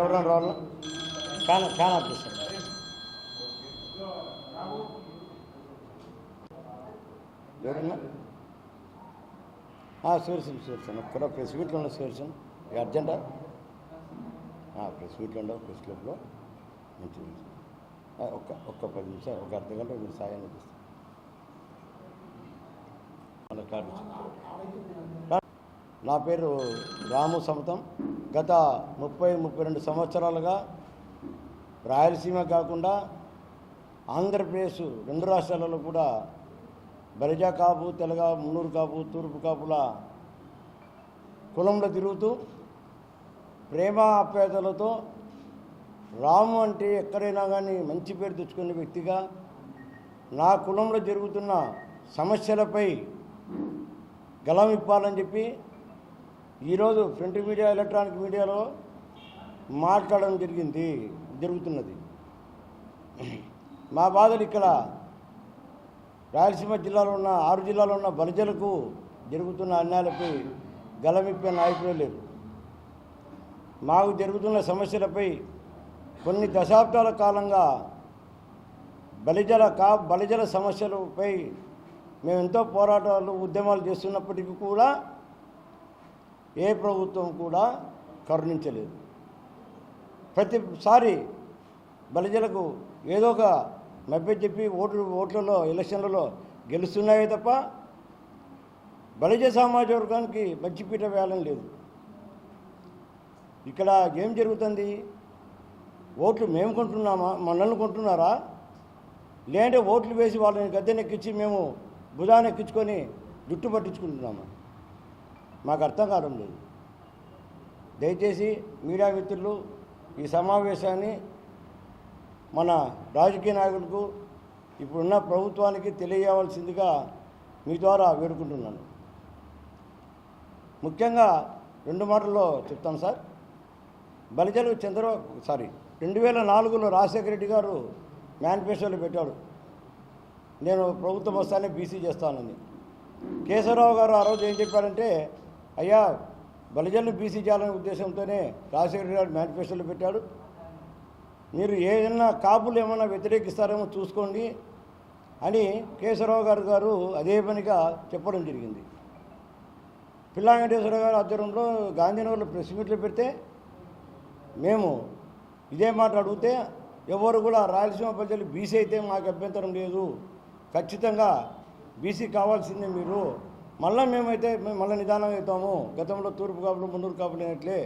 ఎవరైనా రావాలా? Fan fan of చేస్తాను ఎవరన్నా? సూర్సన్ సూర్సన్ ఒక్కరో ప్రెస్ మీట్లో ఉన్న సూర్సన్ అర్జెంటా? ప్రెస్ మీట్లో ఉండవు ప్రెస్ క్లబ్లో. మంచి ఒక్క ఒక్క పది నిమిషాలు ఒక అర్ధ గంట మీరు సాయం చేస్తాను మన కార్డు నా పేరు రాము సమతం. గత ముప్పై ముప్పై రెండు సంవత్సరాలుగా రాయలసీమ కాకుండా ఆంధ్రప్రదేశ్ రెండు రాష్ట్రాలలో కూడా బరిజా కాపు తెలగ మున్నూరు కాపు తూర్పు కాపుల కులంలో తిరుగుతూ ప్రేమ ఆప్యాయతలతో రాము అంటే ఎక్కడైనా కానీ మంచి పేరు తెచ్చుకునే వ్యక్తిగా నా కులంలో జరుగుతున్న సమస్యలపై గలం ఇప్పాలని చెప్పి ఈరోజు ప్రింట్ మీడియా ఎలక్ట్రానిక్ మీడియాలో మాట్లాడడం జరిగింది జరుగుతున్నది. మా బాధలు ఇక్కడ రాయలసీమ జిల్లాలో ఉన్న ఆరు జిల్లాలో ఉన్న బలిజలకు జరుగుతున్న అన్యాయాలపై గలమిప్పే నాయకులే లేరు. మాకు జరుగుతున్న సమస్యలపై కొన్ని దశాబ్దాల కాలంగా బలిజల కా బలిజల సమస్యలపై మేము ఎంతో పోరాటాలు ఉద్యమాలు చేస్తున్నప్పటికీ కూడా ఏ ప్రభుత్వం కూడా కరుణించలేదు. ప్రతిసారి బలిజలకు ఏదో ఒక మభ్య చెప్పి ఓట్లు ఓట్లలో ఎలక్షన్లలో గెలుస్తున్నాయే తప్ప బలిజ సమాజ వర్గానికి మంచిపీట వేయాలని లేదు. ఇక్కడ ఏం జరుగుతుంది? ఓట్లు మేము కొంటున్నామా? మనల్ని కొంటున్నారా? లేదంటే ఓట్లు వేసి వాళ్ళని గద్దెనెక్కించి మేము భుజాన్ని ఎక్కించుకొని జుట్టు పట్టించుకుంటున్నామా? మాకు అర్థం కావడం లేదు. దయచేసి మీడియా మిత్రులు ఈ సమావేశాన్ని మన రాజకీయ నాయకులకు ఇప్పుడున్న ప్రభుత్వానికి తెలియవలసిందిగా మీ ద్వారా వేడుకుంటున్నాను. ముఖ్యంగా రెండు మాటల్లో చెప్తాను సార్. బలిజలు చంద్రబాబు సారీ రెండు వేల నాలుగులో రాజశేఖర రెడ్డి గారు మేనిఫెస్టోలో పెట్టాడు నేను ప్రభుత్వం వస్తానే బీసీ చేస్తానని. కేశవరావు గారు ఆ రోజు ఏం చెప్పారంటే అయ్యా బలజలు బీసీ చేయాలనే ఉద్దేశంతోనే రాజశేఖర గారు మేనిఫెస్టోలో పెట్టాడు. మీరు ఏదైనా కాపులు ఏమైనా వ్యతిరేకిస్తారేమో చూసుకోండి అని కేశవరావు గారు గారు అదే పనిగా చెప్పడం జరిగింది. పిల్లా వెంకటేశ్వర గారు ఆధ్వర్యంలో గాంధీనగర్లో ప్రెస్ మీట్లు పెడితే మేము ఇదే మాట అడిగితే ఎవరు కూడా రాయలసీమ ప్రజలు బీసీ అయితే మాకు అభ్యంతరం లేదు. ఖచ్చితంగా బీసీ కావాల్సిందే మీరు. మళ్ళీ మేమైతే మేము మళ్ళీ నిదానం అవుతాము. గతంలో తూర్పు కాపులు ముందూరు కాపులు అయినట్లే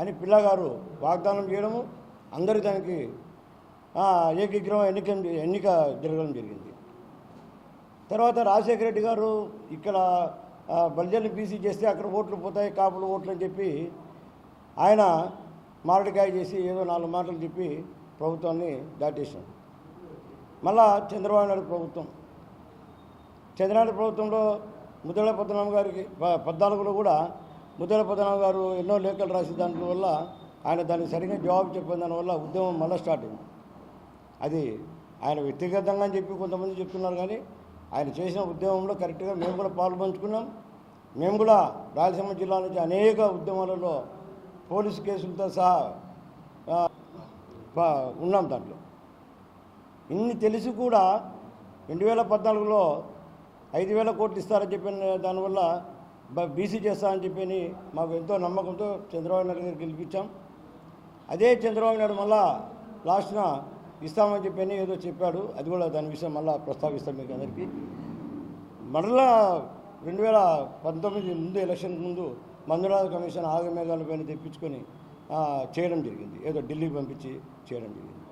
అని పిల్లగారు వాగ్దానం చేయడము అందరి దానికి ఏకీగ్రహం ఎన్నిక ఎన్నిక జరగడం జరిగింది. తర్వాత రాజశేఖర రెడ్డి గారు ఇక్కడ బల్జల్ని బీసీ చేస్తే అక్కడ ఓట్లు పోతాయి కాపులు ఓట్లు అని చెప్పి ఆయన మారడికాయ చేసి ఏదో నాలుగు మాటలు చెప్పి ప్రభుత్వాన్ని దాటేశాడు మళ్ళా చంద్రబాబు నాయుడు ప్రభుత్వం. చంద్రనాయుడు ప్రభుత్వంలో ముద్దల పద్మనాభం గారికి పద్నాలుగులో కూడా ముద్దల పద్మనాభం గారు ఎన్నో లేఖలు రాసిన దాంట్లో వల్ల ఆయన దానికి సరిగ్గా జవాబు చెప్పిన దానివల్ల ఉద్యమం మళ్ళీ స్టార్ట్ అయింది. అది ఆయన వ్యక్తిగతంగా అని చెప్పి కొంతమంది చెప్తున్నారు కానీ ఆయన చేసిన ఉద్యమంలో కరెక్ట్గా మేము కూడా పాల్పంచుకున్నాం. మేము కూడా రాయలసీమ జిల్లా నుంచి అనేక ఉద్యమాలలో పోలీసు కేసులతో సహా ప- ఉన్నాం దాంట్లో. ఇన్ని తెలిసి కూడా రెండు వేల పద్నాలుగులో ఐదు వేల కోట్లు ఇస్తారని చెప్పిన దానివల్ల బ- బీసీ చేస్తారని చెప్పి మాకు ఎంతో నమ్మకంతో చంద్రబాబు నాయుడు గారికి గెలిపించాం. అదే చంద్రబాబు నాయుడు మళ్ళా లాస్ట్న ఇస్తామని చెప్పని ఏదో చెప్పాడు. అది కూడా దాని విషయం మళ్ళీ ప్రస్తావిస్తాం మీకు అందరికీ. మరలా రెండు వేల పంతొమ్మిది ముందు ఎలక్షన్ ముందు మందురాజు కమిషన్ ఆగమేఘాల పైన తెప్పించుకొని చేయడం జరిగింది. ఏదో ఢిల్లీకి పంపించి చేయడం జరిగింది.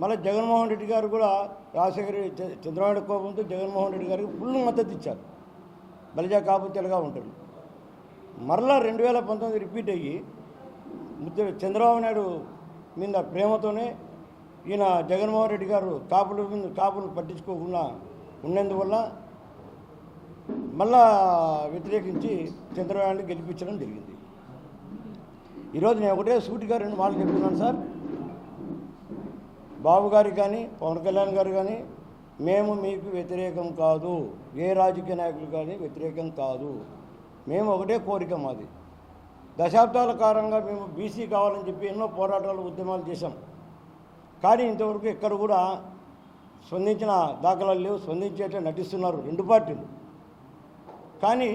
మళ్ళీ జగన్మోహన్ రెడ్డి గారు కూడా రాజశేఖర రెడ్డి- చంద్రబాబు కోపంతో జగన్మోహన్ రెడ్డి గారికి ఫుల్ మద్దతు ఇచ్చారు. బలిజా కాపుతెలుగా ఉంటారు మరలా రెండు వేల పంతొమ్మిది రిపీట్ అయ్యి చంద్రబాబు నాయుడు మీద ప్రేమతోనే ఈయన జగన్మోహన్ రెడ్డి గారు కాపుల మీద కాపులు పట్టించుకోకుండా ఉన్నందువల్ల మళ్ళా వ్యతిరేకించి చంద్రబాబు నాయుడు గెలిపించడం జరిగింది. ఈరోజు నేను ఒకటే సూటిగా రెండు మాటలు చెప్తున్నాను సార్. బాబు గారు కానీ పవన్ కళ్యాణ్ గారు కానీ మేము మీకు వ్యతిరేకం కాదు. ఏ రాజకీయ నాయకులు కానీ వ్యతిరేకం కాదు. మేము ఒకటే కోరిక మాది. దశాబ్దాల కారంగా మేము బీసీ కావాలని చెప్పి ఎన్నో పోరాటాలు ఉద్యమాలు చేశాం. కానీ ఇంతవరకు ఎక్కడ కూడా స్పందించిన దాఖలాలు లేవు. స్పందించేట నటిస్తున్నారు రెండు పార్టీలు. కానీ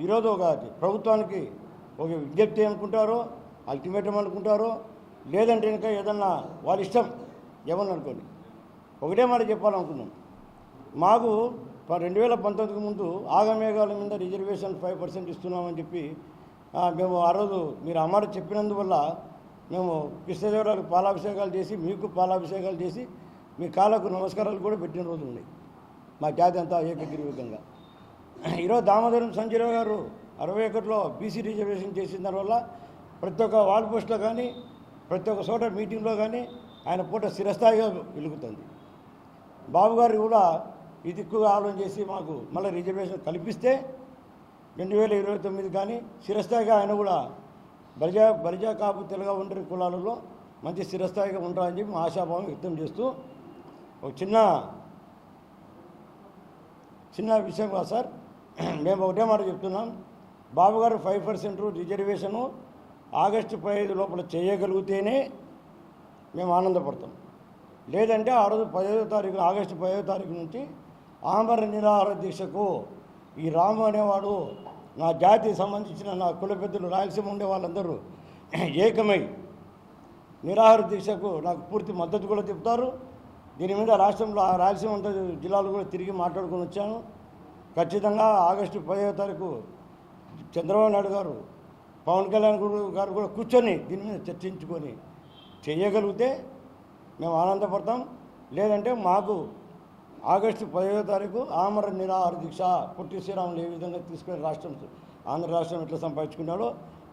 ఈరోజు ఒక ప్రభుత్వానికి ఒక విజ్ఞప్తి అనుకుంటారో అల్టిమేటం అనుకుంటారో లేదంటే ఇంకా ఏదన్నా వాళ్ళ ఇష్టం ఏమని అనుకోండి. ఒకటే మాట చెప్పాలనుకున్నాం. మాకు రెండు వేల పంతొమ్మిదికి ముందు ఆగమేఘాల మీద రిజర్వేషన్ ఫైవ్ పర్సెంట్ ఇస్తున్నామని చెప్పి మేము ఆ రోజు మీరు ఆ చెప్పినందువల్ల మేము కృష్ణదేవరాలకు పాలాభిషేకాలు చేసి మీకు పాలాభిషేకాలు చేసి మీ కాళ్ళకు నమస్కారాలు కూడా పెట్టిన రోజులు ఉన్నాయి మా జాతి అంతా ఏకగ్రీవికంగా ఈరోజు దామోదరం సంజయరావు గారు అరవై ఒకటిలో బీసీ రిజర్వేషన్ చేసిన దానివల్ల ప్రతి ఒక్క వాల్ పోస్ట్లో కానీ ప్రతి ఒక్క చోట మీటింగ్లో కానీ ఆయన పూట స్థిరస్థాయిగా వెలుగుతుంది. బాబుగారు కూడా ఈ దిక్కుగా ఆలోచన చేసి మాకు మళ్ళీ రిజర్వేషన్ కల్పిస్తే రెండు వేల ఇరవై తొమ్మిది కానీ స్థిరస్థాయిగా ఆయన కూడా బలిజా బలిజా కాపు తెలుగు ఉండే కులాలలో మంచి స్థిరస్థాయిగా ఉంటారని చెప్పి మా ఆశాభావం వ్యక్తం చేస్తూ ఒక చిన్న చిన్న విషయం కాదు సార్. మేము ఒకటే మాట చెప్తున్నాం. బాబుగారు ఫైవ్ పర్సెంట్ రిజర్వేషను ఆగస్టు పదిహేను లోపల చేయగలిగితేనే మేము ఆనందపడతాం. లేదంటే ఆ రోజు పదో తారీఖు ఆగస్టు పదో తారీఖు నుంచి ఆమర నిరాహార దీక్షకు ఈ రాము అనేవాడు నా జాతికి సంబంధించిన నా కుల పెద్దలు రాయలసీమ ఉండే వాళ్ళందరూ ఏకమై నిరాహార దీక్షకు నాకు పూర్తి మద్దతు కూడా చెప్తారు. దీని మీద రాష్ట్రంలో రాయలసీమ అంతా జిల్లాలు కూడా తిరిగి మాట్లాడుకొని వచ్చాను. ఖచ్చితంగా ఆగస్టు పదో తారీఖు చంద్రబాబు నాయుడు గారు పవన్ కళ్యాణ్ గారు కూడా కూర్చొని దీని మీద చర్చించుకొని చేయగలిగితే మేము ఆనందపడతాం. లేదంటే మాకు ఆగస్టు పదిహేదో తారీఖు ఆమర నిరాహార దీక్ష పుట్టి శ్రీరాములు ఏ విధంగా తీసుకుని రాష్ట్రం ఆంధ్ర రాష్ట్రం ఎట్లా సంపాదించుకున్నాడో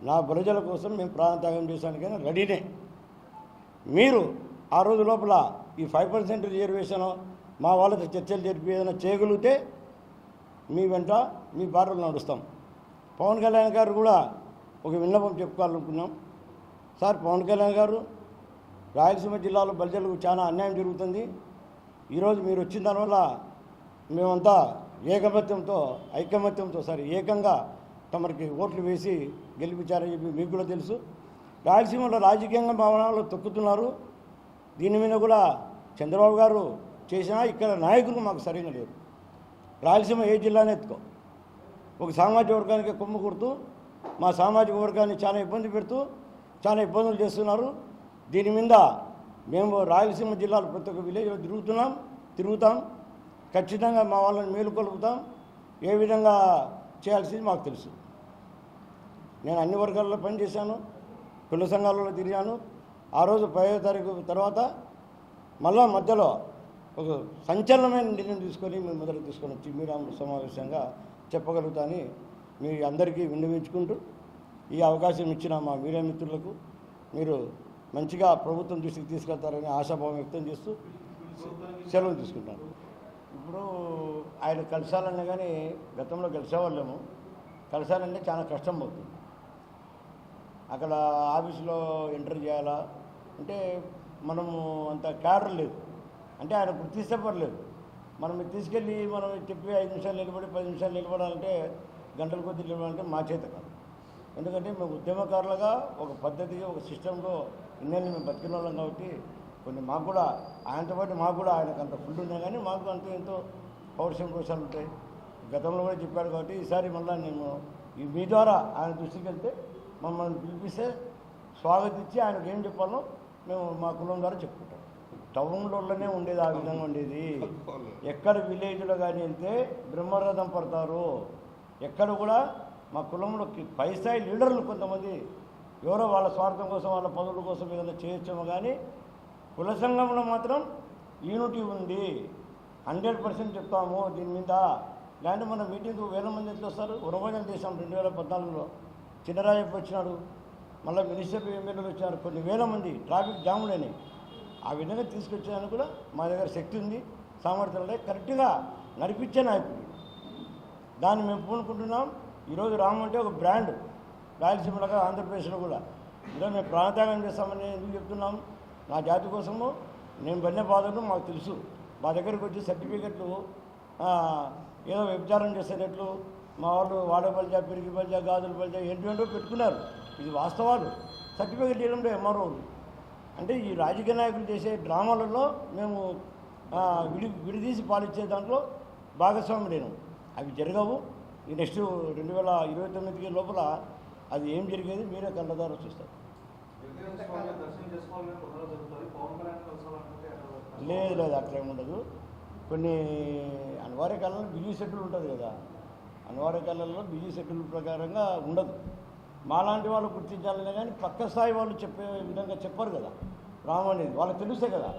నా ప్రజల కోసం మేము ప్రాణత్యాగం చేశానికైనా రెడీనే. మీరు ఆ రోజు లోపల ఈ ఫైవ్ పర్సెంట్ రిజర్వేషన్ మా వాళ్ళతో చర్చలు జరిపి ఏదైనా చేయగలిగితే మీ వెంట మీ బాటలు నడుస్తాం. పవన్ కళ్యాణ్ గారు కూడా ఒక విన్నపం చెప్పుకోవాలనుకున్నాం. సార్ పవన్ కళ్యాణ్ గారు రాయలసీమ జిల్లాలో బలిజలకు చాలా అన్యాయం జరుగుతుంది. ఈరోజు మీరు వచ్చిన దానివల్ల మేమంతా ఏకమత్యంతో ఐకమత్యంతో సారీ ఏకంగా తమరికి ఓట్లు వేసి గెలిపించారని చెప్పి మీకు కూడా తెలుసు. రాయలసీమలో రాజకీయంగా భావనాలు తొక్కుతున్నారు. దీని మీద కూడా చంద్రబాబు గారు చేసినా ఇక్కడ నాయకులు మాకు సరైన లేరు. రాయలసీమ ఏ జిల్లానే ఎత్తుకో. ఒక సామాజిక వర్గానికి కొమ్ము కొడుతూ మా సామాజిక వర్గాన్ని చాలా ఇబ్బంది పెడుతూ చాలా ఇబ్బందులు చేస్తున్నారు. దీని మీద మేము రాయలసీమ జిల్లాలో ప్రతి ఒక్క విలేజ్లో తిరుగుతున్నాం తిరుగుతాం. ఖచ్చితంగా మా వాళ్ళని మేలుకొలుపుతాం ఏ విధంగా చేయాల్సింది మాకు తెలుసు. నేను అన్ని వర్గాల్లో పనిచేశాను కుల సంఘాలలో తిరిగాను. ఆ రోజు పదో తారీఖు తర్వాత మళ్ళా మధ్యలో ఒక సంచలనమైన నిర్ణయం తీసుకొని మేము మొదలు తీసుకొని వచ్చి మీడియా సమావేశంగా చెప్పగలుగుతాని మీ అందరికీ విన్నవించుకుంటూ ఈ అవకాశం ఇచ్చిన మా మీడియా మిత్రులకు మీరు మంచిగా ప్రభుత్వం దృష్టికి తీసుకెళ్తారని ఆశాభావం వ్యక్తం చేస్తూ సెలవు తీసుకుంటాను ఇప్పుడు ఆయన కలిసాలన్నా కానీ గతంలో కలిసేవాళ్ళము. కలిసాలంటే చాలా కష్టం అవుతుంది అక్కడ ఆఫీసులో ఎంటర్ చేయాలా? అంటే మనము అంత క్యాడర్ లేదు. అంటే ఆయన గుర్తిస్తపడలేదు మనం తీసుకెళ్ళి మనం చెప్పి ఐదు నిమిషాలు నిలబడి పది నిమిషాలు నిలబడాలంటే గంటల కొద్ది నిలబడాలంటే మా చేత కాదు. ఎందుకంటే మేము ఉద్యమకారులుగా ఒక పద్ధతిగా ఒక సిస్టంలో ఇన్నేళ్ళు మేము బతికిన వాళ్ళం కాబట్టి కొన్ని మాకు కూడా ఆయనతో పాటు మాకు కూడా ఆయనకు అంత ఫుడ్ ఉన్నా కానీ మాకు అంత ఎంతో పౌరుషం కోశాలు ఉంటాయి. గతంలో కూడా చెప్పాడు కాబట్టి ఈసారి మళ్ళీ నేను ఈ మీ ద్వారా ఆయన దృష్టికి వెళ్తే మమ్మల్ని పిలిపిస్తే స్వాగతించి ఆయనకు ఏం చెప్పాలో మేము మా కులం ద్వారా చెప్పుకుంటాం. టౌన్లోనే ఉండేది ఆ విధంగా ఉండేది. ఎక్కడ విలేజ్లో కానీ వెళ్తే బ్రహ్మరథం పడతారు. ఎక్కడ కూడా మా కులంలో పై స్థాయి లీడర్లు కొంతమంది ఎవరో వాళ్ళ స్వార్థం కోసం వాళ్ళ పదవుల కోసం ఏదైనా చేయొచ్చేమో కానీ కుల సంఘంలో మాత్రం యూనిటీ ఉంది. హండ్రెడ్ పర్సెంట్ చెప్తాము దీని మీద. లేదంటే మన మీటింగ్కు వేల మంది ఎట్లా వస్తారు? ఉరభజన చేశాం రెండు వేల పద్నాలుగులో. చిన్నరాజప్ప వచ్చినాడు మళ్ళీ మినిస్టర్ ఎమ్మెల్యేలు వచ్చారు కొన్ని వేల మంది ట్రాఫిక్ జాములని ఆ విధంగా తీసుకొచ్చేదానికి కూడా మా దగ్గర శక్తి ఉంది సామర్థ్యం ఉన్నాయి కరెక్ట్గా నడిపించే నాయకుడు. దాన్ని మేము పూనుకుంటున్నాం. ఈరోజు రాము అంటే ఒక బ్రాండ్. రాయలసీమలో ఆంధ్రప్రదేశ్లో కూడా. ఈరోజు మేము ప్రాణత్యాగం చేస్తామని ఎందుకు చెప్తున్నాం? నా జాతి కోసము నేను పడిన బాధలు మాకు తెలుసు. మా దగ్గరికి వచ్చి సర్టిఫికెట్లు ఏదో వ్యభిచారం చేసేటట్లు మా వాళ్ళు వాడ పలిచా పెరిగి పలిచా గాజుల పలిచా ఏంటంటో పెట్టుకున్నారు. ఇది వాస్తవాలు. సర్టిఫికేట్ ఇవ్వడంలో ఎంఆర్ఓ అంటే ఈ రాజకీయ నాయకులు చేసే డ్రామాలలో మేము విడి విడిదీసి పాలించే దాంట్లో భాగస్వామి లేను అవి జరగవు. ఈ నెక్స్ట్ రెండు వేల ఇరవై తొమ్మిదికి లోపల అది ఏం జరిగేది? మీరే కళ్ళ ద్వారా చూస్తారు లేదు లేదు అట్లేం ఉండదు. కొన్ని అనివార్య కాలంలో బిజీ షెడ్యూల్ ఉంటుంది కదా. అనివార్య కాలంలో బిజీ షెడ్యూల్ ప్రకారంగా ఉండదు. మాలాంటి వాళ్ళు గుర్తించాలనే కానీ పక్క స్థాయి వాళ్ళు చెప్పే విధంగా చెప్పరు కదా. రామ్ అనేది వాళ్ళకి తెలుస్తే కదా.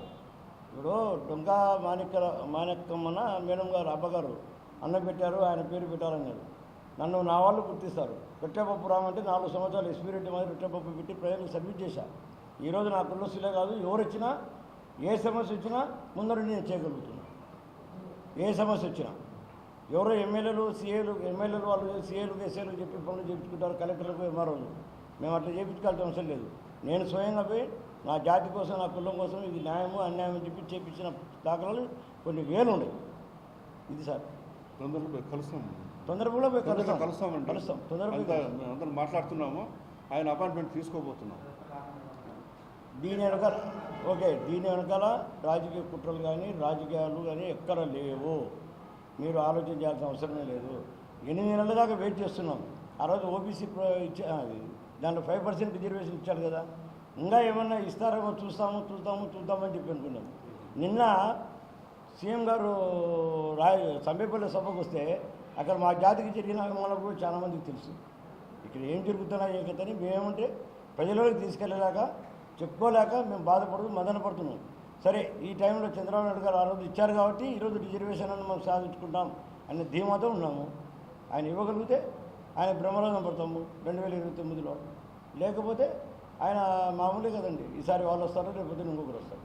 ఇప్పుడు డొంకా మాణిక్య మాణిక్యమ్మన మేడం గారు అబ్బగారు అన్న పెట్టారు ఆయన పేరు పెట్టారన్నారు. నన్ను నా వాళ్ళు గుర్తిస్తారు. రొట్టెపప్పు రామంటే నాలుగు సంవత్సరాలు ఎస్పీరెడ్డి మాదిరి రొట్టెపప్పు పెట్టి ప్రజలకు సబ్మిట్ చేశా. ఈరోజు నా కుల్లసులే కాదు ఎవరు వచ్చినా ఏ సమస్య వచ్చినా ముందర నేను చేయగలుగుతున్నా. ఏ సమస్య వచ్చినా. ఎవరో ఎమ్మెల్యేలు సీఏలు ఎమ్మెల్యేలు వాళ్ళు సీఏలు ఎస్ఏలు చెప్పి పనులు చేయించుకుంటారు కలెక్టర్లకు ఎంఆర్ఓలు మేము అట్లా చేయించుకోవాల్సిన అవసరం లేదు. నేను స్వయంగా పోయి నా జాతి కోసం నా కులం కోసం ఇది న్యాయము అన్యాయం అని చెప్పి చేపించిన దాఖలాలు కొన్ని వేలు ఉన్నాయి. ఇది సార్. తొందరలో కలుస్తాం. తొందరగా పోయి కలుస్తాం కలుస్తామండి. కలుస్తాం. తొందరగా అందరం మాట్లాడుతున్నాము. ఆయన అపాయింట్మెంట్ తీసుకోబోతున్నాం. దీని వెనకాల ఓకే దీని వెనకాల రాజకీయ కుట్రలు కానీ రాజకీయాలు కానీ ఎక్కడ లేవు. మీరు ఆలోచన చేయాల్సిన అవసరమే లేదు. ఎనిమిది నెలల దాకా వెయిట్ చేస్తున్నాం. ఆ రోజు ఓబీసీ దాంట్లో ఫైవ్ పర్సెంట్ రిజర్వేషన్ ఇచ్చాడు కదా. ఇంకా ఏమన్నా ఇస్తారేమో చూస్తాము చూస్తాము చూద్దామని చెప్పి అనుకున్నాం. నిన్న సీఎం గారు రాయ్ సంబేపల్లి సభకు వస్తే అక్కడ మా జాతికి జరిగిన మనకు కూడా చాలామందికి తెలుసు. ఇక్కడ ఏం జరుగుతున్నా ఏ మేమేమంటే ప్రజలకు తీసుకెళ్ళలేక చెప్పుకోలేక మేము బాధపడుతూ మదన పడుతున్నాం. సరే ఈ టైంలో చంద్రబాబు నాయుడు గారు ఆ రోజు ఇచ్చారు కాబట్టి ఈరోజు రిజర్వేషన్ అని మనం సాధించుకుంటాం అనే ధీమాతో ఉన్నాము. ఆయన ఇవ్వగలిగితే ఆయన బ్రహ్మరంగం పడతాము రెండు వేల ఇరవై తొమ్మిదిలో. లేకపోతే ఆయన మామూలే కదండి. ఈసారి వాళ్ళు వస్తారు లేకపోతే ఇంకొకరు వస్తారు.